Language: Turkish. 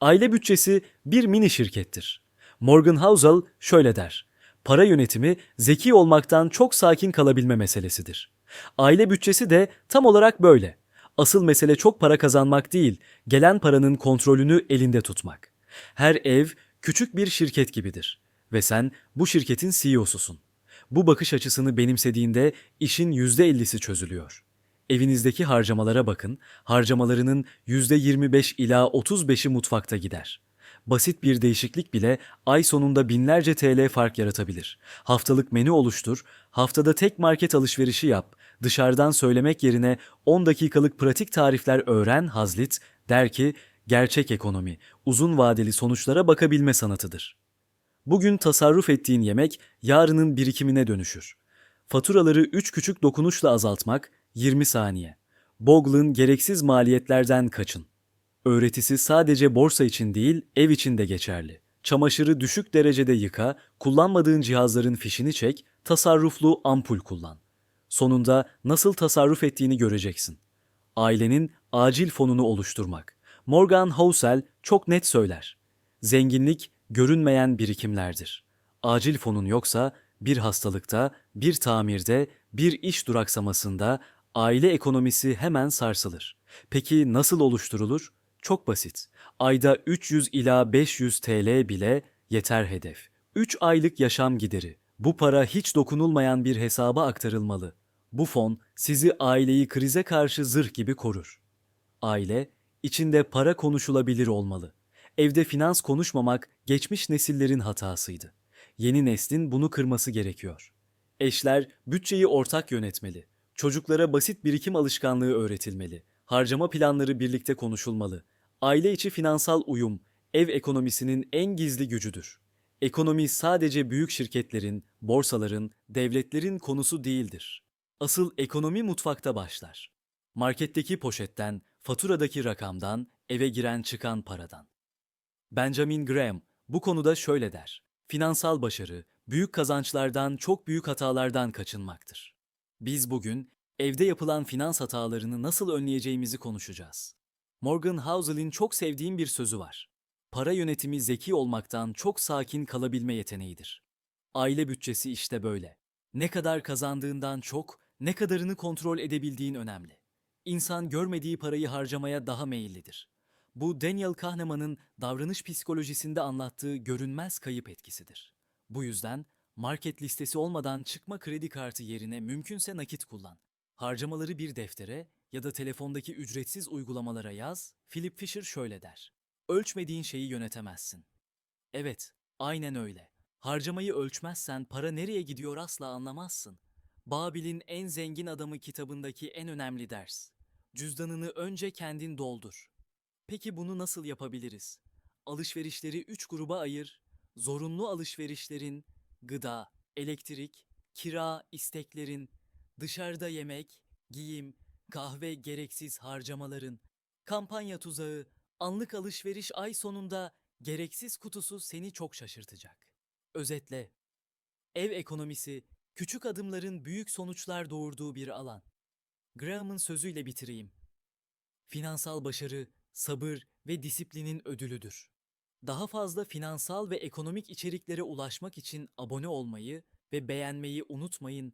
Aile bütçesi bir mini şirkettir. Morgan Housel şöyle der. Para yönetimi zeki olmaktan çok sakin kalabilme meselesidir. Aile bütçesi de tam olarak böyle. Asıl mesele çok para kazanmak değil, gelen paranın kontrolünü elinde tutmak. Her ev küçük bir şirket gibidir ve sen bu şirketin CEO'susun. Bu bakış açısını benimsediğinde işin %50'si çözülüyor. Evinizdeki harcamalara bakın, harcamalarının %25 ila 35'i mutfakta gider. Basit bir değişiklik bile ay sonunda binlerce TL fark yaratabilir. Haftalık menü oluştur, haftada tek market alışverişi yap, dışarıdan söylemek yerine 10 dakikalık pratik tarifler öğren Hazlit, der ki gerçek ekonomi uzun vadeli sonuçlara bakabilme sanatıdır. Bugün tasarruf ettiğin yemek yarının birikimine dönüşür. Faturaları 3 küçük dokunuşla azaltmak 20 saniye. Bogle'ın gereksiz maliyetlerden kaçın. Öğretisi sadece borsa için değil, ev için de geçerli. Çamaşırı düşük derecede yıka, kullanmadığın cihazların fişini çek, tasarruflu ampul kullan. Sonunda nasıl tasarruf ettiğini göreceksin. Ailenin acil fonunu oluşturmak. Morgan Housel çok net söyler. Zenginlik görünmeyen birikimlerdir. Acil fonun yoksa bir hastalıkta, bir tamirde, bir iş duraksamasında aile ekonomisi hemen sarsılır. Peki nasıl oluşturulur? Çok basit. Ayda 300 ila 500 TL bile yeter hedef. 3 aylık yaşam gideri. Bu para hiç dokunulmayan bir hesaba aktarılmalı. Bu fon sizi aileyi krize karşı zırh gibi korur. Aile, içinde para konuşulabilir olmalı. Evde finans konuşmamak geçmiş nesillerin hatasıydı. Yeni neslin bunu kırması gerekiyor. Eşler bütçeyi ortak yönetmeli. Çocuklara basit birikim alışkanlığı öğretilmeli. Harcama planları birlikte konuşulmalı. Aile içi finansal uyum ev ekonomisinin en gizli gücüdür. Ekonomi sadece büyük şirketlerin, borsaların, devletlerin konusu değildir. Asıl ekonomi mutfakta başlar. Marketteki poşetten, faturadaki rakamdan, eve giren çıkan paradan. Benjamin Graham bu konuda şöyle der. Finansal başarı, büyük kazançlardan çok büyük hatalardan kaçınmaktır. Biz bugün evde yapılan finans hatalarını nasıl önleyeceğimizi konuşacağız. Morgan Housel'in çok sevdiğim bir sözü var. Para yönetimi zeki olmaktan çok sakin kalabilme yeteneğidir. Aile bütçesi işte böyle. Ne kadar kazandığından çok, ne kadarını kontrol edebildiğin önemli. İnsan görmediği parayı harcamaya daha meyillidir. Bu Daniel Kahneman'ın davranış psikolojisinde anlattığı görünmez kayıp etkisidir. Bu yüzden market listesi olmadan çıkma kredi kartı yerine mümkünse nakit kullan. Harcamaları bir deftere ya da telefondaki ücretsiz uygulamalara yaz. Philip Fisher şöyle der. Ölçmediğin şeyi yönetemezsin. Evet, aynen öyle. Harcamayı ölçmezsen para nereye gidiyor asla anlamazsın. Babil'in en zengin adamı kitabındaki en önemli ders. Cüzdanını önce kendin doldur. Peki bunu nasıl yapabiliriz? Alışverişleri üç gruba ayır. Zorunlu alışverişlerin, gıda, elektrik, kira, isteklerin, dışarıda yemek, giyim, kahve gereksiz harcamaların, kampanya tuzağı, anlık alışveriş ay sonunda gereksiz kutusu seni çok şaşırtacak. Özetle, ev ekonomisi küçük adımların büyük sonuçlar doğurduğu bir alan. Graham'ın sözüyle bitireyim. Finansal başarı, sabır ve disiplinin ödülüdür. Daha fazla finansal ve ekonomik içeriklere ulaşmak için abone olmayı ve beğenmeyi unutmayın.